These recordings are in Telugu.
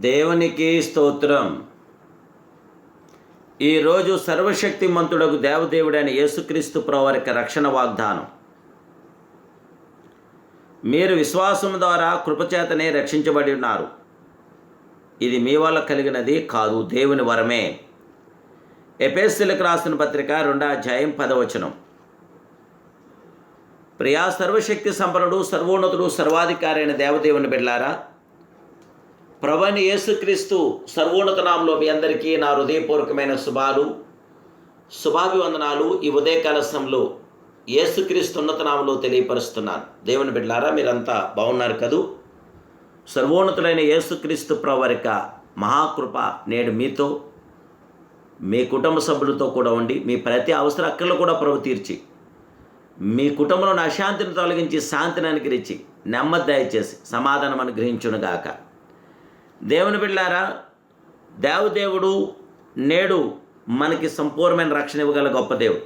దేవునికి స్తోత్రం. ఈరోజు సర్వశక్తిమంతుడకు దేవదేవుడైన యేసుక్రీస్తు ప్రవారికి రక్షణ వాగ్దానం. మీరు విశ్వాసం ద్వారా కృపచేతనే రక్షించబడి ఉన్నారు. ఇది మీ వల్ల కలిగినది కాదు దేవుని వరమే. ఎపేస్తులకు రాసిన పత్రిక రెండో అధ్యాయం పదవచనం ప్రియా సర్వశక్తి సంపన్నుడు సర్వోన్నతుడు సర్వాధికారైన దేవదేవుని బిడ్లారా ప్రభని యేసుక్రీస్తు సర్వోన్నత నామంలో మీ అందరికీ నా హృదయపూర్వకమైన శుభాలు శుభాభివందనాలు ఈ ఉదయకాల సమయంలో యేసుక్రీస్తు ఉన్నత నామంలో తెలియపరుస్తున్నాను. దేవుని బిడ్డలారా మీరంతా బాగున్నారు కదూ? సర్వోన్నతుడైన యేసుక్రీస్తు ప్రవరిక మహాకృప నేడు మీతో మీ కుటుంబ సభ్యులతో కూడా ఉండి మీ ప్రతి అవసర అక్కర్లు కూడా ప్రభు తీర్చి మీ కుటుంబంలోని అశాంతిని తొలగించి శాంతిని అనుగ్రహించి నెమ్మది దయచేసి సమాధానం అనుగ్రహించునుగాక. దేవుని బిళ్ళారా దేవదేవుడు నేడు మనకి సంపూర్ణమైన రక్షణ ఇవ్వగల గొప్ప దేవుడు.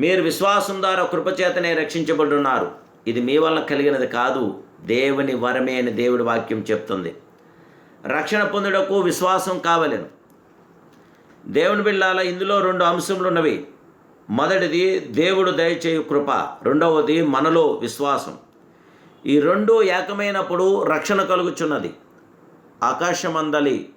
మీరు విశ్వాసం ద్వారా కృపచేతనే రక్షించబడున్నారు ఇది మీ వల్ల కలిగినది కాదు దేవుని వరమే అని దేవుడి వాక్యం చెప్తుంది. రక్షణ పొందుటకు విశ్వాసం కావలేను. దేవుని బిళ్ళాల ఇందులో రెండు అంశములు ఉన్నవి. మొదటిది దేవుడు దయచేయు కృప. రెండవది మనలో విశ్వాసం. ఈ రెండు ఏకమైనప్పుడు రక్షణ కలుగుచున్నది. ఆకాశమందలి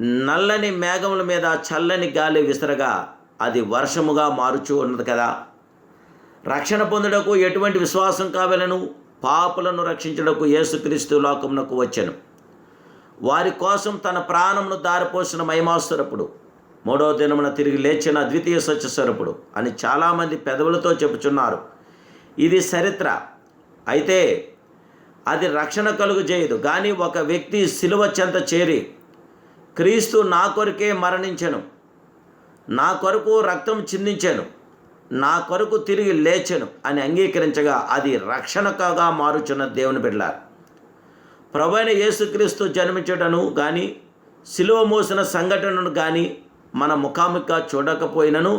నల్లని మేఘముల మీద చల్లని గాలి విసరగా అది వర్షముగా మారుచు ఉన్నది కదా. రక్షణ పొందుటకు ఎటువంటి విశ్వాసం కావలను? పాపులను రక్షించుటకు యేసుక్రీస్తు లోకమునకు వచ్చెను. వారి కోసం తన ప్రాణమును దారిపోసిన మహిమాస్వరపుడు మూడో దినమున తిరిగి లేచిన ద్వితీయ సత్యస్వరపుడు అని చాలామంది పెదవులతో చెప్పుచున్నారు. ఇది చరిత్ర. అయితే అది రక్షణ కలుగు చేయదు. కానీ ఒక వ్యక్తి సిలువ చెంత చేరి క్రీస్తు నా కొరకే మరణించను. నా కొరకు రక్తం చిందించాను. నా కొరకు తిరిగి లేచెను అని అంగీకరించగా అది రక్షణకగా మారుచున్న దేవుని బిడ్డారు ప్రభైన యేసుక్రీస్తు జన్మించడను కానీ సిలువ మోసిన సంఘటనను కానీ మన ముఖాముఖిగా చూడకపోయినను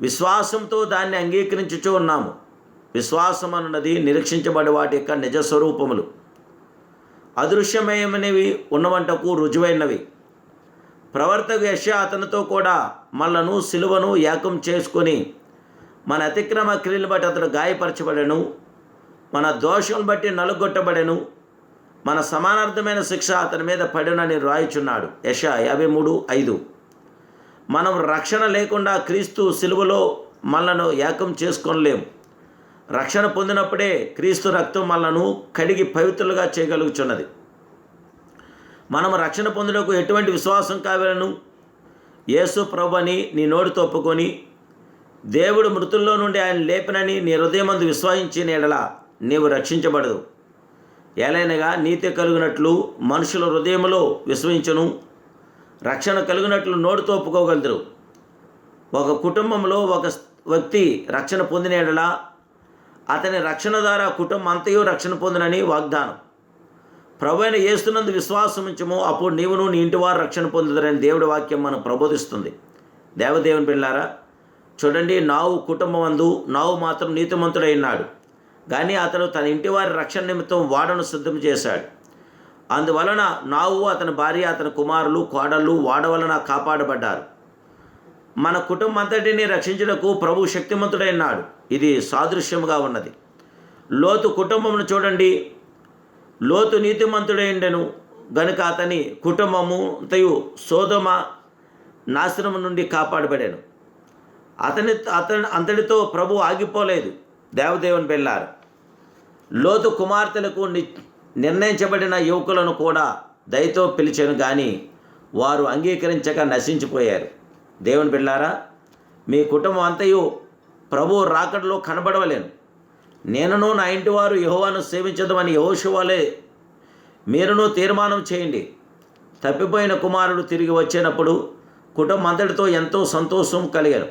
విశ్వాసంతో దాన్ని అంగీకరించుచూ ఉన్నాము. విశ్వాసం అన్నది నిరీక్షించబడి వాటి యొక్క నిజ స్వరూపములు అదృశ్యమయమైనవి ఉన్నవంటకు రుజువైనవి. ప్రవర్తకు యశ అతనితో కూడా మనలను సిలువను ఏకం చేసుకొని మన అతిక్రమ క్రియలు బట్టి అతడు గాయపరచబడెను మన దోషం బట్టి నలుగొట్టబడెను మన సమానార్థమైన శిక్ష అతని మీద పడినని రాయిచున్నాడు. యశ యాభై మూడు ఐదు. మనం రక్షణ లేకుండా క్రీస్తు సిలువలో మనలను ఏకం చేసుకోలేము రక్షణ పొందినప్పుడే క్రీస్తు రక్తం మనను కడిగి పవిత్రులుగా చేయగలుగుచున్నది. మనం రక్షణ పొందుటకు ఎటువంటి విశ్వాసం కావాలను? యేసు ప్రభుని నీ నోటి తొప్పుకొని దేవుడు మృతుల్లో నుండి ఆయన లేపినని నీ హృదయమందు విశ్వసించిన ఎడల నీవు రక్షించబడదు. ఏలైనగా నీతి కలిగినట్లు మనుషుల హృదయంలో విశ్వసించను. రక్షణ కలిగినట్లు నోటితో ఒప్పుకోగలరు ఒక కుటుంబంలో ఒక వ్యక్తి రక్షణ పొందిన ఎడల అతని రక్షణ ద్వారా కుటుంబం అంతయు రక్షణ పొందినని వాగ్దానం. ప్రభు అయిన ఏస్తున్నందు విశ్వాసం ఉంచము అప్పుడు నీవును నీ ఇంటి వారు రక్షణ పొందుదరని దేవుడి వాక్యం మనం ప్రబోధిస్తుంది. దేవదేవుని పిల్లారా చూడండి నావు కుటుంబం అందు నావు మాత్రం నీతిమంతుడై ఉన్నాడు. కానీ అతను తన ఇంటి వారి రక్షణ నిమిత్తం వాడను సిద్ధం చేశాడు. అందువలన నావు అతని భార్య అతని కుమారులు కోడళ్ళు వాడ వలన కాపాడబడ్డారు. మన కుటుంబం అంతటిని రక్షించుటకు ప్రభు శక్తిమంతుడైనాడు. ఇది సాదృశ్యముగా ఉన్నది. లోతు కుటుంబమును చూడండి. లోతు నీతిమంతుడైండెను. గనుక అతని కుటుంబము అంతయు సోదమ నాశనము నుండి కాపాడబడాను. అతని అతని అంతటితో ప్రభు ఆగిపోలేదు. దేవదేవుని వెళ్ళారు లోతు కుమార్తెలకు ని నిర్ణయించబడిన యువకులను కూడా దయతో పిలిచాను కానీ వారు అంగీకరించక నశించిపోయారు. దేవుని బిడ్డారా మీ కుటుంబం అంతయు ప్రభు రాకడలో కనబడవలేను. నేనును నా ఇంటి వారు యహోవాను సేవించదమని యహోశివాలే మీరును తీర్మానం చేయండి. తప్పిపోయిన కుమారుడు తిరిగి వచ్చినప్పుడు కుటుంబం అంతటితో ఎంతో సంతోషం కలిగారు.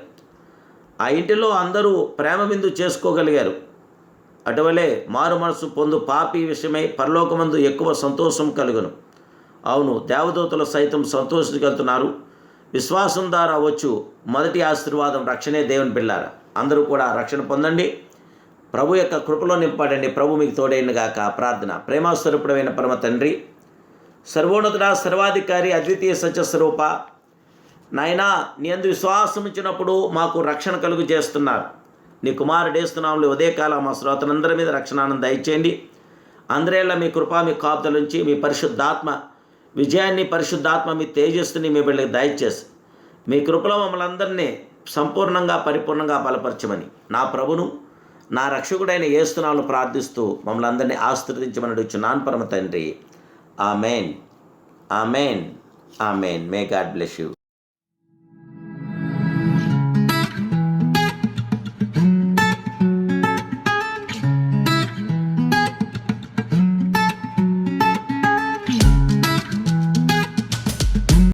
ఆ ఇంటిలో అందరూ ప్రేమ బిందు చేసుకోగలిగారు. అటువలే మారు మనసు పొందు పాపి విషయమై పరలోకమందు ఎక్కువ సంతోషం కలుగును. అవును దేవదూతలు సైతం సంతోషించగలుగుతున్నారు విశ్వాసం ద్వారా వచ్చు మొదటి ఆశీర్వాదం రక్షణే దేవుని పిల్లార అందరూ కూడా రక్షణ పొందండి. ప్రభు యొక్క కృపలో నింపడండి ప్రభు మీకు తోడైన గాక. ప్రార్థన. ప్రేమాస్వరూపుడమైన పరమ తండ్రి సర్వోన్నతుడ సర్వాధికారి అద్వితీయ సత్యస్వరూప నాయనా నీ అందు విశ్వాసం ఇచ్చినప్పుడు మాకు రక్షణ కలుగు చేస్తున్నారు. నీ కుమారుడేస్తున్నాములు ఉదయకాలం మా శ్రోతలందరి మీద రక్షణాన్ని దయచేయండి. అందరేళ్ళ మీ కృప మీ కాపుతలుంచి మీ పరిశుద్ధాత్మ విజయాన్ని పరిశుద్ధాత్మ మీ తేజస్సుని మీ బిడ్డలకు దయచేసి. మీ కృపలో మమ్మల్ని అందరినీ సంపూర్ణంగా పరిపూర్ణంగా బలపరచమని నా ప్రభును నా రక్షకుడైన ఏస్తున్నాను ప్రార్థిస్తూ మమ్మల్ని అందరినీ ఆశీర్వదించమని అడుగుచున్నాను పరమ తండ్రి. ఆ మెయిన్ ఆ మెయిన్ ఆ మెయిన్ మే గాడ్ బ్లెస్ యూ